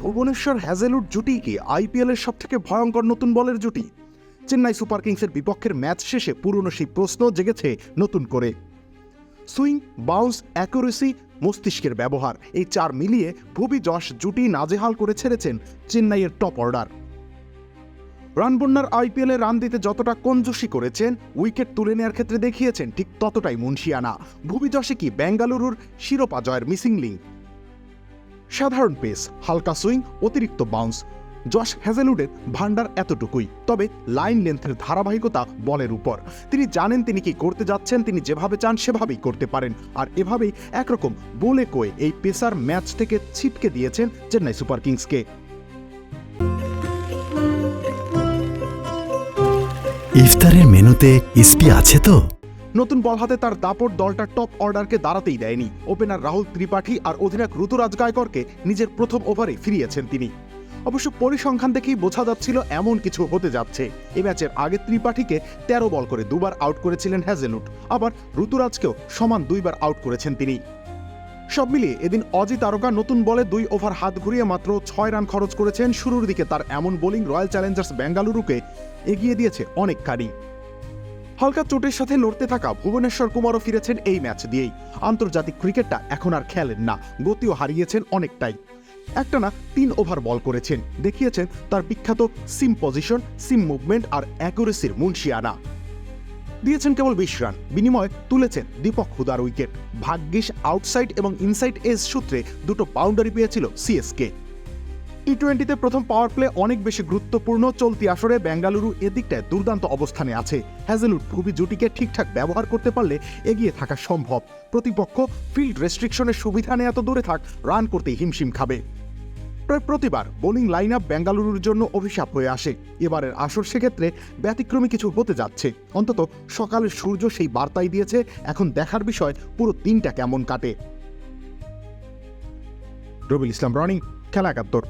Bhubaneswar Hazlewood জুটি কি আইপিএলের সব থেকে ভয়ঙ্কর নতুন বলের জুটি? চেন্নাই সুপার কিংসের বিপক্ষের ম্যাচ শেষে পুরনো সেই প্রশ্ন জেগেছে নতুন করে। সুইং, বাউন্স, অ্যাকুরেসি, মস্তিষ্কের ব্যবহার, এই চার মিলিয়ে ভুবি যশ জুটি নাজেহাল করে ছেড়েছেন চেন্নাইয়ের টপ অর্ডার। রানবন্যার আইপিএলে রান দিতে যতটা কঞ্জুসি করেছেন, উইকেট তুলে নেওয়ার ক্ষেত্রে দেখিয়েছেন ঠিক ততটাই মুন্সিয়ানা। ভুবি যশে কি বেঙ্গালুরুর শিরোপা জয়ের মিসিং লিঙ্ক? সাধারণ পেস, হালকা সুইং, অতিরিক্ত বাউন্স জশ হ্যাজেলুডের ভান্ডার এতটুকুই। তবে লাইন লেন্থের ধারাবাহিকতা বলের উপর। তিনি জানেন তিনি কি করতে যাচ্ছেন, তিনি যেভাবে চান সেভাবেই করতে পারেন। আর এভাবেই একরকম বলে কয়ে এই পেসার ম্যাচ থেকে ছিটকে দিয়েছেন চেন্নাই সুপার কিংসকে। ইফতারের মেনুতে ইসপি আছে তো? নতুন বল হাতে তার দাপট দলটা টপ অর্ডারকে দাঁড়াতেই দেয়নি। ওপেনার রাহুল ত্রিপাঠী আর অধিনায়ক ঋতুরাজ গায়করকে নিজের প্রথম ওভারে ফিরিয়েছেন তিনি। অবশ্য পরিসংখ্যান দেখেই বোঝা যাচ্ছিল এমন কিছু হতে যাচ্ছে। এ ম্যাচের আগে ত্রিপাঠীকে তেরো বল করে দুবার আউট করেছিলেন হ্যাজেলুট আবার ঋতুরাজকেও সমান দুইবার আউট করেছেন তিনি। সব মিলিয়ে এদিন অজি তারকা নতুন বলে দুই ওভার হাত ঘুরিয়ে মাত্র ছয় রান খরচ করেছেন। শুরুর দিকে তার এমন বোলিং রয়্যাল চ্যালেঞ্জার্স বেঙ্গালুরুকে এগিয়ে দিয়েছে অনেকখানি। হালকা চোটের সাথে লড়তে থাকা ভুবনেশ্বর কুমারও ফিরেছেন এই ম্যাচ দিয়েই। আন্তর্জাতিক ক্রিকেটটা এখন আর খেলেন না, গতিও হারিয়েছেন অনেকটাই। একটানা তিন ওভার বল করেছেন, দেখিয়েছেন তার বিখ্যাত সিম পজিশন, সিম মুভমেন্ট আর অ্যাকুরেসির মুন্সিয়ানা। দিয়েছেন কেবল বিশ রান, বিনিময়ে তুলেছেন দীপক হুদার উইকেট। ভাগ্যিস আউটসাইড এবং ইনসাইড এজ সূত্রে দুটো বাউন্ডারি পেয়েছিল সিএসকে। টি টোয়েন্টিতে প্রথম পাওয়ার প্লে অনেক বেশি গুরুত্বপূর্ণ, চলতি আসরে বেঙ্গালুরু এদিকটায় দুর্দান্ত অবস্থানে আছে। হ্যাজেলুড ভুবি জুটিকে ঠিকঠাক ব্যবহার করতে পারলে এগিয়ে থাকা সম্ভব। প্রতিপক্ষ ফিল্ড রেস্ট্রিকশনের সুবিধা নেই এত দূরে থাক রান করতে হিমশিম খাবে। প্রায় প্রতিবার বোলিং লাইন আপ বেঙ্গালুরুর জন্য অভিশাপ হয়ে আসে। এবারের আসর সেক্ষেত্রে ব্যতিক্রমী কিছু হতে যাচ্ছে। অন্তত সকালের সূর্য সেই বার্তাই দিয়েছে, এখন দেখার বিষয় পুরো দিনটা কেমন কাটে। রবিল ইসলাম রনিং খেলা একাত্তর।